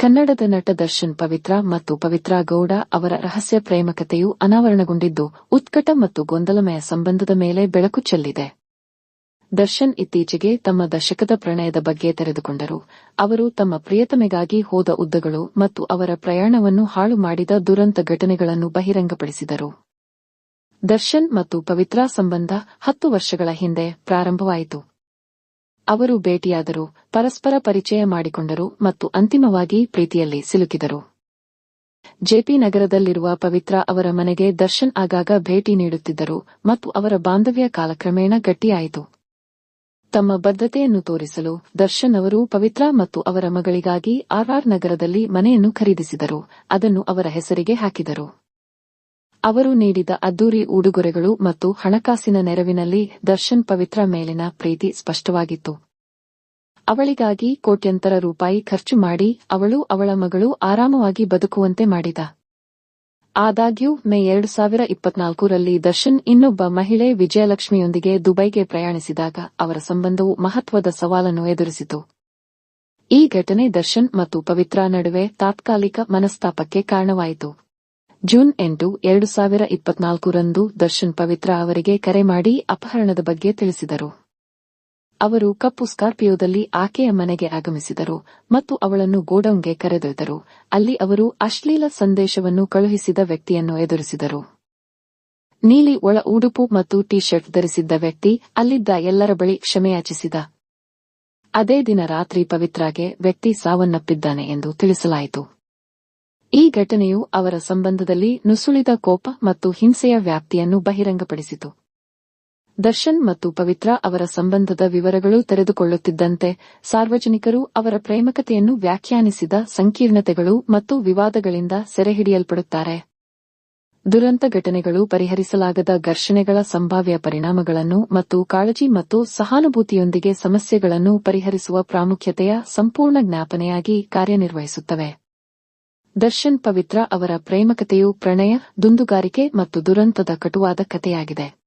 ಕನ್ನಡದ ನಟ ದರ್ಶನ್ ಪವಿತ್ರ ಮತ್ತು ಪವಿತ್ರ ಗೌಡ ಅವರ ರಹಸ್ಯ ಪ್ರೇಮಕತೆಯು ಅನಾವರಣಗೊಂಡಿದ್ದು, ಉತ್ಕಟ ಮತ್ತು ಗೊಂದಲಮಯ ಸಂಬಂಧದ ಮೇಲೆ ಬೆಳಕು ಚೆಲ್ಲಿದೆ. ದರ್ಶನ್ ಇತ್ತೀಚೆಗೆ ತಮ್ಮ ದಶಕದ ಪ್ರಣಯದ ಬಗ್ಗೆ ತೆರೆದುಕೊಂಡರು. ಅವರು ತಮ್ಮ ಪ್ರಿಯತಮೆಗಾಗಿ ಹೋದ ಉದ್ದಗಳು ಮತ್ತು ಅವರ ಪ್ರಯಾಣವನ್ನು ಹಾಳು ಮಾಡಿದ ದುರಂತ ಘಟನೆಗಳನ್ನು ಬಹಿರಂಗಪಡಿಸಿದರು. ದರ್ಶನ್ ಮತ್ತು ಪವಿತ್ರ ಸಂಬಂಧ ಹತ್ತು ವರ್ಷಗಳ ಹಿಂದೆ ಪ್ರಾರಂಭವಾಯಿತು. ಅವರು ಭೇಟಿಯಾದರು, ಪರಸ್ಪರ ಪರಿಚಯ ಮಾಡಿಕೊಂಡರು ಮತ್ತು ಅಂತಿಮವಾಗಿ ಪ್ರೀತಿಯಲ್ಲಿ ಸಿಲುಕಿದರು. ಜೆಪಿ ನಗರದಲ್ಲಿರುವ ಪವಿತ್ರ ಅವರ ಮನೆಗೆ ದರ್ಶನ್ ಆಗಾಗ ಭೇಟಿ ನೀಡುತ್ತಿದ್ದರು ಮತ್ತು ಅವರ ಬಾಂಧವ್ಯ ಕಾಲಕ್ರಮೇಣ ಗಟ್ಟಿಯಾಯಿತು. ತಮ್ಮ ಬದ್ಧತೆಯನ್ನು ತೋರಿಸಲು ದರ್ಶನ್ ಅವರು ಪವಿತ್ರ ಮತ್ತು ಅವರ ಮಗಳಿಗಾಗಿ ಆರ್ಆರ್ ನಗರದಲ್ಲಿ ಮನೆಯನ್ನು ಖರೀದಿಸಿದರು, ಅದನ್ನು ಅವರ ಹೆಸರಿಗೆ ಹಾಕಿದರು. ಅವರು ನೀಡಿದ ಅದ್ದೂರಿ ಉಡುಗೊರೆಗಳು ಮತ್ತು ಹಣಕಾಸಿನ ನೆರವಿನಲ್ಲಿ ದರ್ಶನ್ ಪವಿತ್ರ ಮೇಲಿನ ಪ್ರೀತಿ ಸ್ಪಷ್ಟವಾಗಿತ್ತು. ಅವಳಿಗಾಗಿ ಕೋಟ್ಯಂತರ ರೂಪಾಯಿ ಖರ್ಚು ಮಾಡಿ ಅವಳು ಅವಳ ಮಗಳು ಆರಾಮವಾಗಿ ಬದುಕುವಂತೆ ಮಾಡಿದ. ಆದಾಗ್ಯೂ, ಮೇ ಎರಡು ಸಾವಿರ ಇಪ್ಪತ್ನಾಲ್ಕರಲ್ಲಿ ದರ್ಶನ್ ಇನ್ನೊಬ್ಬ ಮಹಿಳೆ ವಿಜಯಲಕ್ಷ್ಮಿಯೊಂದಿಗೆ ದುಬೈಗೆ ಪ್ರಯಾಣಿಸಿದಾಗ ಅವರ ಸಂಬಂಧವು ಮಹತ್ವದ ಸವಾಲನ್ನು ಎದುರಿಸಿತು. ಈ ಘಟನೆ ದರ್ಶನ್ ಮತ್ತು ಪವಿತ್ರ ನಡುವೆ ತಾತ್ಕಾಲಿಕ ಮನಸ್ತಾಪಕ್ಕೆ ಕಾರಣವಾಯಿತು. ಜೂನ್ ಎಂಟು ಎರಡು ಸಾವಿರ ಇಪ್ಪತ್ನಾಲ್ಕರಂದು ದರ್ಶನ್ ಪವಿತ್ರ ಅವರಿಗೆ ಕರೆ ಮಾಡಿ ಅಪಹರಣದ ಬಗ್ಗೆ ತಿಳಿಸಿದರು. ಅವರು ಕಪ್ಪು ಸ್ಕಾರ್ಪಿಯೋದಲ್ಲಿ ಆಕೆಯ ಮನೆಗೆ ಆಗಮಿಸಿದರು ಮತ್ತು ಅವಳನ್ನು ಗೋಡೌನ್ಗೆ ಕರೆದೊಯ್ದರು. ಅಲ್ಲಿ ಅವರು ಅಶ್ಲೀಲ ಸಂದೇಶವನ್ನು ಕಳುಹಿಸಿದ ವ್ಯಕ್ತಿಯನ್ನು ಎದುರಿಸಿದರು. ನೀಲಿ ಒಳ ಉಡುಪು ಮತ್ತು ಟಿ ಶರ್ಟ್ ಧರಿಸಿದ್ದ ವ್ಯಕ್ತಿ ಅಲ್ಲಿದ್ದ ಎಲ್ಲರ ಬಳಿ ಕ್ಷಮೆಯಾಚಿಸಿದ. ಅದೇ ದಿನ ರಾತ್ರಿ ಪವಿತ್ರಾಗೆ ವ್ಯಕ್ತಿ ಸಾವನ್ನಪ್ಪಿದ್ದಾನೆ ಎಂದು ತಿಳಿಸಲಾಯಿತು. ಘಟನೆಯು ಅವರ ಸಂಬಂಧದಲ್ಲಿ ನುಸುಳಿದ ಕೋಪ ಮತ್ತು ಹಿಂಸೆಯ ವ್ಯಾಪ್ತಿಯನ್ನು ಬಹಿರಂಗಪಡಿಸಿತು. ದರ್ಶನ್ ಮತ್ತು ಪವಿತ್ರ ಅವರ ಸಂಬಂಧದ ವಿವರಗಳು ತೆರೆದುಕೊಳ್ಳುತ್ತಿದ್ದಂತೆ ಸಾರ್ವಜನಿಕರು ಅವರ ಪ್ರೇಮಕತೆಯನ್ನು ವ್ಯಾಖ್ಯಾನಿಸಿದ ಸಂಕೀರ್ಣತೆಗಳು ಮತ್ತು ವಿವಾದಗಳಿಂದ ಸೆರೆಹಿಡಿಯಲ್ಪಡುತ್ತಾರೆ. ದುರಂತ ಘಟನೆಗಳು ಪರಿಹರಿಸಲಾಗದ ಘರ್ಷಣೆಗಳ ಸಂಭಾವ್ಯ ಪರಿಣಾಮಗಳನ್ನು ಮತ್ತು ಕಾಳಜಿ ಮತ್ತು ಸಹಾನುಭೂತಿಯೊಂದಿಗೆ ಸಮಸ್ಯೆಗಳನ್ನು ಪರಿಹರಿಸುವ ಪ್ರಾಮುಖ್ಯತೆಯ ಸಂಪೂರ್ಣ ಜ್ಞಾಪನೆಯಾಗಿ ಕಾರ್ಯನಿರ್ವಹಿಸುತ್ತವೆ. ದರ್ಶನ್ ಪವಿತ್ರ ಅವರ ಪ್ರೇಮಕತೆಯು ಪ್ರಣಯ ದುಂದುಗಾರಿಕೆ ಮತ್ತು ದುರಂತದ ಕಟುವಾದ ಕಥೆಯಾಗಿದೆ.